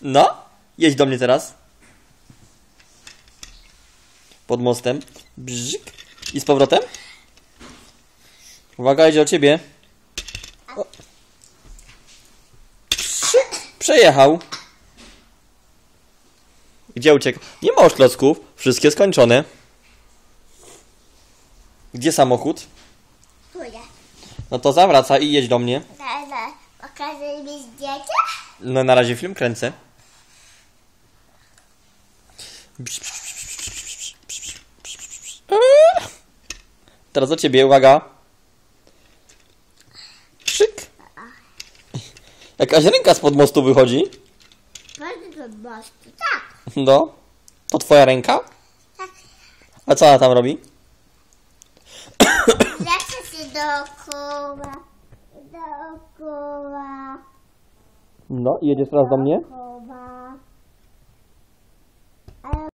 No, jedź do mnie teraz. Pod mostem. Brzyk. I z powrotem. Uwaga, idzie o ciebie. Przejechał. Gdzie uciekł? Nie ma już. Wszystkie skończone. Gdzie samochód? No to zawraca i jedź do mnie. Zaraz pokażę mi zdjęcie. No na razie film kręcę. Teraz do ciebie, uwaga. Szyk. Jakaś ręka spod mostu wychodzi. Do mostu. Tak. No. To twoja ręka? Tak. A co ona tam robi? dookoła, dookoła. No i jedziesz teraz do mnie?